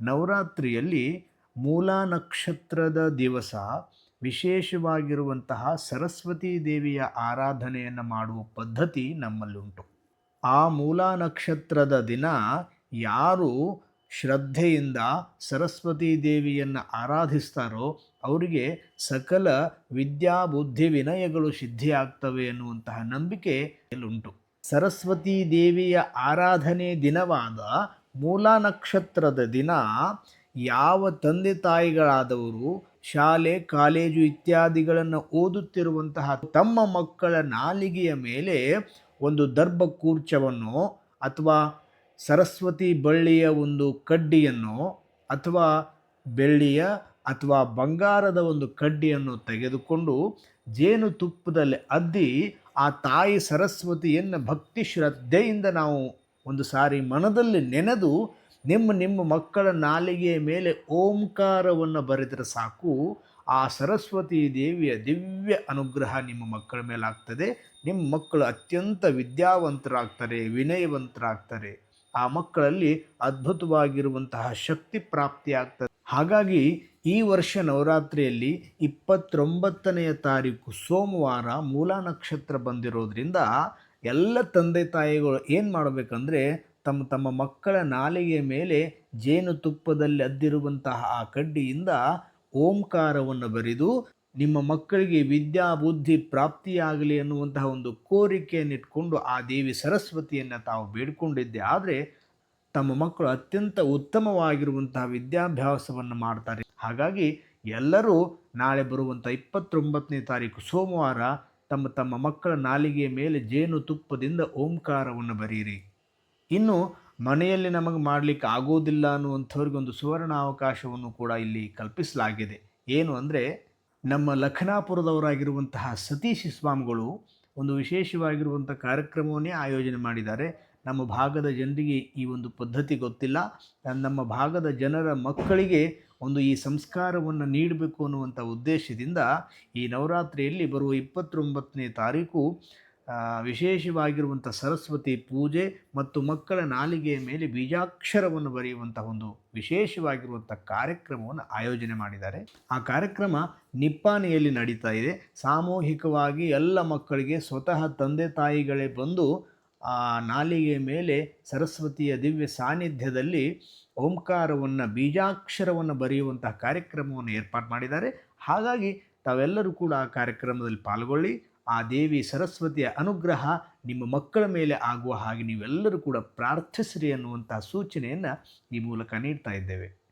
ನವರಾತ್ರಿಯಲ್ಲಿ ಮೂಲ ನಕ್ಷತ್ರದ ದಿವಸ ವಿಶೇಷವಾಗಿರುವಂತಹ ಸರಸ್ವತಿ ದೇವಿಯ ಆರಾಧನೆಯನ್ನು ಮಾಡುವ ಪದ್ಧತಿ ನಮ್ಮಲ್ಲುಂಟು ಆ ಮೂಲ ನಕ್ಷತ್ರದ ದಿನ ಯಾರು ಶ್ರದ್ಧೆಯಿಂದ ಸರಸ್ವತಿ ದೇವಿಯನ್ನು ಆರಾಧಿಸ್ತಾರೋ ಅವರಿಗೆ ಸಕಲ ವಿದ್ಯಾ ಬುದ್ಧಿ ವಿನಯಗಳು ಸಿದ್ಧಿಯಾಗ್ತವೆ ಎನ್ನುವಂತಹ ನಂಬಿಕೆ ಉಂಟು. ಸರಸ್ವತಿ ದೇವಿಯ ಆರಾಧನೆ ದಿನವಾದ ಮೂಲ ನಕ್ಷತ್ರದ ದಿನ ಯಾವ ತಂದೆ ತಾಯಿಗಳಾದವರು, ಶಾಲೆ, ಕಾಲೇಜು ಇತ್ಯಾದಿಗಳನ್ನು ಓದುತ್ತಿರುವಂತಹ ತಮ್ಮ ಮಕ್ಕಳ ನಾಲಿಗೆಯ ಮೇಲೆ ಒಂದು ದರ್ಭ ಕೂರ್ಚವನ್ನು ಅಥವಾ ಸರಸ್ವತಿ ಬಳ್ಳಿಯ ಒಂದು ಕಡ್ಡಿಯನ್ನು ಅಥವಾ ಬೆಳ್ಳಿಯ ಅಥವಾ ಬಂಗಾರದ ಒಂದು ಕಡ್ಡಿಯನ್ನು ತೆಗೆದುಕೊಂಡು ಜೇನುತುಪ್ಪದಲ್ಲಿ ಅದ್ದಿ ಆ ತಾಯಿ ಸರಸ್ವತಿಯನ್ನು ಭಕ್ತಿ ಶ್ರದ್ಧೆಯಿಂದ ನಾವು ಒಂದು ಸಾರಿ ಮನದಲ್ಲಿ ನೆನೆದು ನಿಮ್ಮ ನಿಮ್ಮ ಮಕ್ಕಳ ನಾಲಿಗೆಯ ಮೇಲೆ ಓಂಕಾರವನ್ನು ಬರೆದರೆ ಸಾಕು. ಆ ಸರಸ್ವತಿ ದೇವಿಯ ದಿವ್ಯ ಅನುಗ್ರಹ ನಿಮ್ಮ ಮಕ್ಕಳ ಮೇಲಾಗ್ತದೆ. ನಿಮ್ಮ ಮಕ್ಕಳು ಅತ್ಯಂತ ವಿದ್ಯಾವಂತರಾಗ್ತಾರೆ, ವಿನಯವಂತರಾಗ್ತಾರೆ. ಆ ಮಕ್ಕಳಲ್ಲಿ ಅದ್ಭುತವಾಗಿರುವಂತಹ ಶಕ್ತಿ ಪ್ರಾಪ್ತಿಯಾಗ್ತದೆ. ಹಾಗಾಗಿ ಈ ವರ್ಷ ನವರಾತ್ರಿಯಲ್ಲಿ ಇಪ್ಪತ್ತೊಂಬತ್ತನೆಯ ತಾರೀಕು ಸೋಮವಾರ ಮೂಲ ನಕ್ಷತ್ರ ಬಂದಿರೋದ್ರಿಂದ ಎಲ್ಲ ತಂದೆ ತಾಯಿಗಳು ಏನು ಮಾಡಬೇಕಂದ್ರೆ ತಮ್ಮ ತಮ್ಮ ಮಕ್ಕಳ ನಾಲಿಗೆ ಮೇಲೆ ಜೇನುತುಪ್ಪದಲ್ಲಿ ಅದ್ದಿರುವಂತಹ ಆ ಕಡ್ಡಿಯಿಂದ ಓಂಕಾರವನ್ನು ಬರೆದು ನಿಮ್ಮ ಮಕ್ಕಳಿಗೆ ವಿದ್ಯಾ ಬುದ್ಧಿ ಪ್ರಾಪ್ತಿಯಾಗಲಿ ಅನ್ನುವಂತಹ ಒಂದು ಕೋರಿಕೆಯನ್ನಿಟ್ಕೊಂಡು ಆ ದೇವಿ ಸರಸ್ವತಿಯನ್ನು ತಾವು ಬೇಡಿಕೊಂಡಿದ್ದೆ. ಆದರೆ ತಮ್ಮ ಮಕ್ಕಳು ಅತ್ಯಂತ ಉತ್ತಮವಾಗಿರುವಂತಹ ವಿದ್ಯಾಭ್ಯಾಸವನ್ನು ಮಾಡ್ತಾರೆ. ಹಾಗಾಗಿ ಎಲ್ಲರೂ ನಾಳೆ ಬರುವಂಥ ಇಪ್ಪತ್ತೊಂಬತ್ತನೇ ತಾರೀಕು ಸೋಮವಾರ ತಮ್ಮ ತಮ್ಮ ಮಕ್ಕಳ ನಾಲಿಗೆಯ ಮೇಲೆ ಜೇನು ತುಪ್ಪದಿಂದ ಓಂಕಾರವನ್ನು ಬರೀರಿ. ಇನ್ನು ಮನೆಯಲ್ಲಿ ನಮಗೆ ಮಾಡಲಿಕ್ಕೆ ಆಗೋದಿಲ್ಲ ಅನ್ನುವಂಥವ್ರಿಗೆ ಒಂದು ಸುವರ್ಣ ಅವಕಾಶವನ್ನು ಕೂಡ ಇಲ್ಲಿ ಕಲ್ಪಿಸಲಾಗಿದೆ. ಏನು ಅಂದರೆ ನಮ್ಮ ಲಖನಾಪುರದವರಾಗಿರುವಂತಹ ಸತೀಶ್ ಸ್ವಾಮಿಗಳು ಒಂದು ವಿಶೇಷವಾಗಿರುವಂಥ ಕಾರ್ಯಕ್ರಮವನ್ನೇ ಆಯೋಜನೆ ಮಾಡಿದ್ದಾರೆ. ನಮ್ಮ ಭಾಗದ ಜನರಿಗೆ ಈ ಒಂದು ಪದ್ಧತಿ ಗೊತ್ತಿಲ್ಲ. ನಮ್ಮ ಭಾಗದ ಜನರ ಮಕ್ಕಳಿಗೆ ಒಂದು ಈ ಸಂಸ್ಕಾರವನ್ನು ನೀಡಬೇಕು ಅನ್ನುವಂಥ ಉದ್ದೇಶದಿಂದ ಈ ನವರಾತ್ರಿಯಲ್ಲಿ ಬರುವ ಇಪ್ಪತ್ತೊಂಬತ್ತನೇ ತಾರೀಕು ವಿಶೇಷವಾಗಿರುವಂಥ ಸರಸ್ವತಿ ಪೂಜೆ ಮತ್ತು ಮಕ್ಕಳ ನಾಲಿಗೆಯ ಮೇಲೆ ಬೀಜಾಕ್ಷರವನ್ನು ಬರೆಯುವಂಥ ಒಂದು ವಿಶೇಷವಾಗಿರುವಂಥ ಕಾರ್ಯಕ್ರಮವನ್ನು ಆಯೋಜನೆ ಮಾಡಿದ್ದಾರೆ. ಆ ಕಾರ್ಯಕ್ರಮ ನಿಪ್ಪಾಣಿಯಲ್ಲಿ ನಡೀತಾ ಇದೆ. ಸಾಮೂಹಿಕವಾಗಿ ಎಲ್ಲ ಮಕ್ಕಳಿಗೆ ಸ್ವತಃ ತಂದೆ ತಾಯಿಗಳೇ ಬಂದು ಆ ನಾಲಿಗೆಯ ಮೇಲೆ ಸರಸ್ವತಿಯ ದಿವ್ಯ ಸಾನ್ನಿಧ್ಯದಲ್ಲಿ ಓಂಕಾರವನ್ನು, ಬೀಜಾಕ್ಷರವನ್ನು ಬರೆಯುವಂತಹ ಕಾರ್ಯಕ್ರಮವನ್ನು ಏರ್ಪಾಡು ಮಾಡಿದ್ದಾರೆ. ಹಾಗಾಗಿ ತಾವೆಲ್ಲರೂ ಕೂಡ ಆ ಕಾರ್ಯಕ್ರಮದಲ್ಲಿ ಪಾಲ್ಗೊಳ್ಳಿ. ಆ ದೇವಿ ಸರಸ್ವತಿಯ ಅನುಗ್ರಹ ನಿಮ್ಮ ಮಕ್ಕಳ ಮೇಲೆ ಆಗುವ ಹಾಗೆ ನೀವೆಲ್ಲರೂ ಕೂಡ ಪ್ರಾರ್ಥಿಸಿರಿ ಅನ್ನುವಂಥ ಸೂಚನೆಯನ್ನು ಈ ಮೂಲಕ ನೀಡ್ತಾ ಇದ್ದೇವೆ.